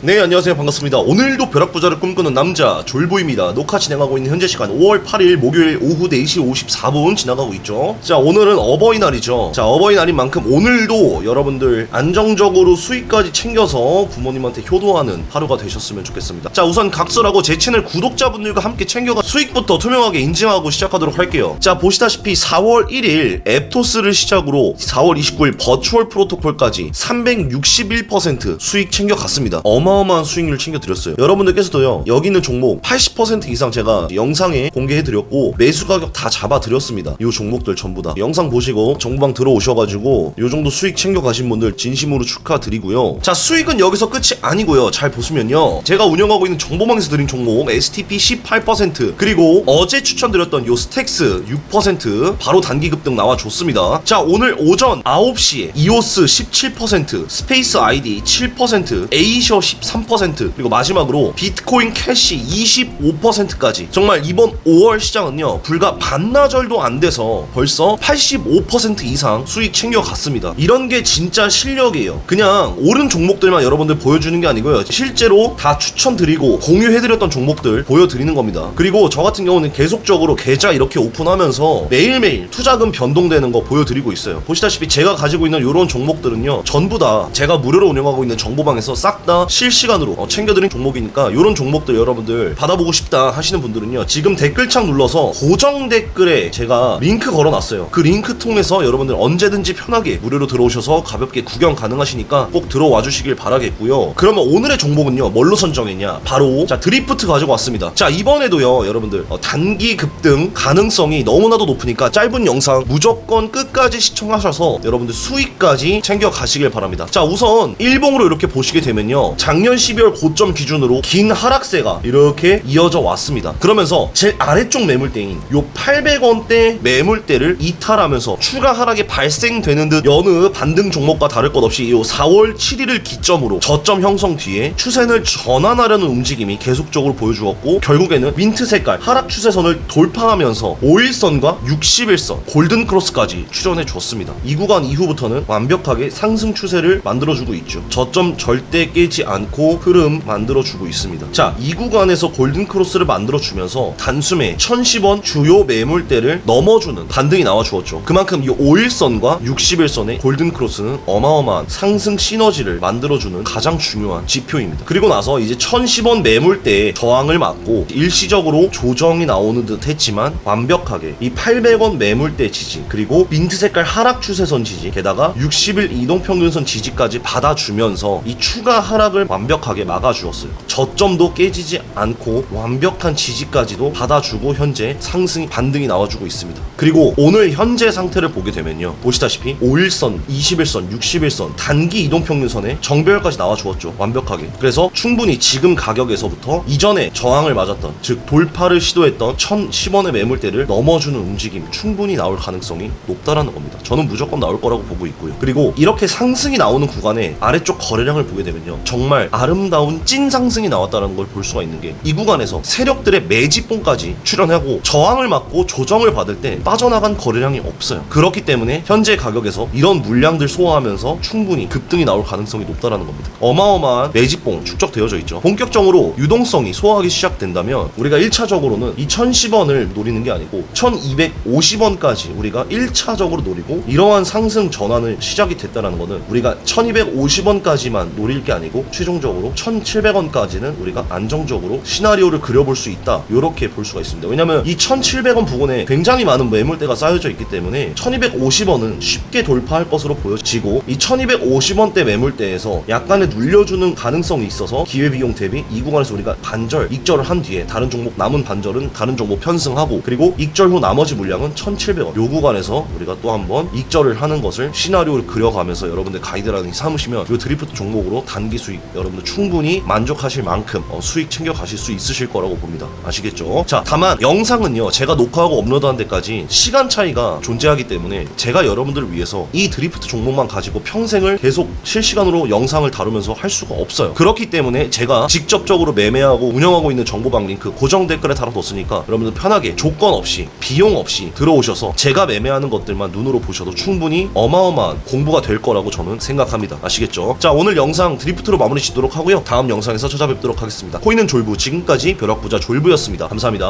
네 안녕하세요. 반갑습니다. 오늘도 벼락부자를 꿈꾸는 남자 졸보입니다. 녹화 진행하고 있는 현재 시간 5월 8일 목요일 오후 4시 54분 지나가고 있죠. 자 오늘은 어버이날이죠. 자 어버이날인 만큼 오늘도 여러분들 안정적으로 수익까지 챙겨서 부모님한테 효도하는 하루가 되셨으면 좋겠습니다. 자 우선 각설하고 제 채널 구독자분들과 함께 챙겨가 수익부터 투명하게 인증하고 시작하도록 할게요. 자 보시다시피 4월 1일 앱토스를 시작으로 4월 29일 버추얼 프로토콜까지 361% 수익 챙겨갔습니다. 어마 어마한 수익률 챙겨드렸어요. 여러분들께서도요, 여기 있는 종목 80% 이상 제가 영상에 공개해드렸고, 매수 가격 다 잡아드렸습니다. 이 종목들 전부 다. 영상 보시고 정보방 들어오셔가지고, 요 정도 수익 챙겨가신 분들 진심으로 축하드리고요. 자, 수익은 여기서 끝이 아니고요. 잘 보시면요. 제가 운영하고 있는 정보방에서 드린 종목, STP 18%, 그리고 어제 추천드렸던 요 스택스 6%, 바로 단기 급등 나와줬습니다. 자, 오늘 오전 9시에 이오스 17%, 스페이스 아이디 7%, 에이셔 13% 그리고 마지막으로 비트코인 캐시 25%까지. 정말 이번 5월 시장은요 불과 반나절도 안 돼서 벌써 85% 이상 수익 챙겨갔습니다. 이런 게 진짜 실력이에요. 그냥 옳은 종목들만 여러분들 보여주는 게 아니고요. 실제로 다 추천드리고 공유해드렸던 종목들 보여드리는 겁니다. 그리고 저 같은 경우는 계속적으로 계좌 이렇게 오픈하면서 매일매일 투자금 변동되는 거 보여드리고 있어요. 보시다시피 제가 가지고 있는 이런 종목들은요 전부 다 제가 무료로 운영하고 있는 정보방에서 싹 다 실 시간으로 어, 챙겨드린 종목이니까 이런 종목들 여러분들 받아보고 싶다 하시는 분들은요 지금 댓글창 눌러서 고정 댓글에 제가 링크 걸어놨어요. 그 링크 통해서 여러분들 언제든지 편하게 무료로 들어오셔서 가볍게 구경 가능하시니까 꼭 들어와 주시길 바라겠고요. 그러면 오늘의 종목은요 뭘로 선정했냐? 바로 자 드리프트 가지고 왔습니다. 자 이번에도요 여러분들 어, 단기 급등 가능성이 너무나도 높으니까 짧은 영상 무조건 끝까지 시청하셔서 여러분들 수익까지 챙겨 가시길 바랍니다. 자 우선 일봉으로 이렇게 보시게 되면요 작년 12월 고점 기준으로 긴 하락세가 이렇게 이어져 왔습니다 그러면서 제일 아래쪽 매물대인 요 800원대 매물대를 이탈하면서 추가 하락이 발생되는 듯 여느 반등 종목과 다를 것 없이 요 4월 7일을 기점으로 저점 형성 뒤에 추세를 전환하려는 움직임이 계속적으로 보여주었고 결국에는 민트 색깔 하락 추세선을 돌파하면서 5일선과 60일선 골든 크로스까지 출현해 줬습니다. 이 구간 이후부터는 완벽하게 상승 추세를 만들어주고 있죠. 저점 절대 깨지 않고 흐름 만들어주고 있습니다. 자, 이 구간에서 골든 크로스를 만들어주면서 단숨에 1010원 주요 매물대를 넘어주는 반등이 나와 주었죠. 그만큼 이 5일선과 60일선의 골든 크로스는 어마어마한 상승 시너지를 만들어주는 가장 중요한 지표입니다. 그리고 나서 이제 1010원 매물대에 저항을 맞고 일시적으로 조정이 나오는 듯 했지만 완벽하게 이 800원 매물대 지지 그리고 민트 색깔 하락 추세선 지지 게다가 60일 이동평균선 지지까지 받아주면서 이 추가 하락을 완 벽하게 막아주었어요. 저점도 깨지지 않고 완벽한 지지까지도 받아주고 현재 상승이 반등이 나와주고 있습니다. 그리고 오늘 현재 상태를 보게 되면요. 보시다시피 5일선, 21선, 60일선 단기 이동평균선에 정배열까지 나와주었죠. 완벽하게. 그래서 충분히 지금 가격에서부터 이전에 저항을 맞았던 즉 돌파를 시도했던 1010원의 매물대를 넘어주는 움직임 충분히 나올 가능성이 높다라는 겁니다. 저는 무조건 나올 거라고 보고 있고요. 그리고 이렇게 상승이 나오는 구간에 아래쪽 거래량을 보게 되면요. 정말 아름다운 찐 상승이 나왔다는 걸 볼 수가 있는 게 이 구간에서 세력들의 매집봉까지 출현하고 저항을 맞고 조정을 받을 때 빠져나간 거래량이 없어요. 그렇기 때문에 현재 가격에서 이런 물량들 소화하면서 충분히 급등이 나올 가능성이 높다라는 겁니다. 어마어마한 매집봉 축적되어져 있죠. 본격적으로 유동성이 소화하기 시작된다면 우리가 1차적으로는 이 1010원을 노리는 게 아니고 1250원까지 우리가 1차적으로 노리고 이러한 상승 전환을 시작이 됐다라는 거는 우리가 1250원까지만 노릴 게 아니고 최종 적으로 1700원까지는 우리가 안정적으로 시나리오를 그려볼 수 있다. 이렇게 볼 수가 있습니다. 왜냐면 이 1700원 부근에 굉장히 많은 매물대가 쌓여져 있기 때문에 1250원은 쉽게 돌파할 것으로 보여지고 이 1250원대 매물대에서 약간의 눌려주는 가능성이 있어서 기회비용 대비 이 구간에서 우리가 반절 익절을 한 뒤에 다른 종목 남은 반절은 다른 종목 편승하고 그리고 익절 후 나머지 물량은 1700원. 요 구간에서 우리가 또 한번 익절을 하는 것을 시나리오를 그려가면서 여러분들 가이드라인 삼으시면 요 드리프트 종목으로 단기 수익 여러분들 충분히 만족하실 만큼 어, 수익 챙겨 가실 수 있으실 거라고 봅니다 아시겠죠? 자 다만 영상은요 제가 녹화하고 업로드한 데까지 시간 차이가 존재하기 때문에 제가 여러분들을 위해서 이 드리프트 종목만 가지고 평생을 계속 실시간으로 영상을 다루면서 할 수가 없어요 그렇기 때문에 제가 직접적으로 매매하고 운영하고 있는 정보방 링크 고정 댓글에 달아뒀으니까 여러분들 편하게 조건 없이 비용 없이 들어오셔서 제가 매매하는 것들만 눈으로 보셔도 충분히 어마어마한 공부가 될 거라고 저는 생각합니다 아시겠죠? 자 오늘 영상 드리프트로 마무리 마치도록 하고요. 다음 영상에서 찾아뵙도록 하겠습니다. 코인은 졸부 지금까지 벼락부자 졸부였습니다. 감사합니다.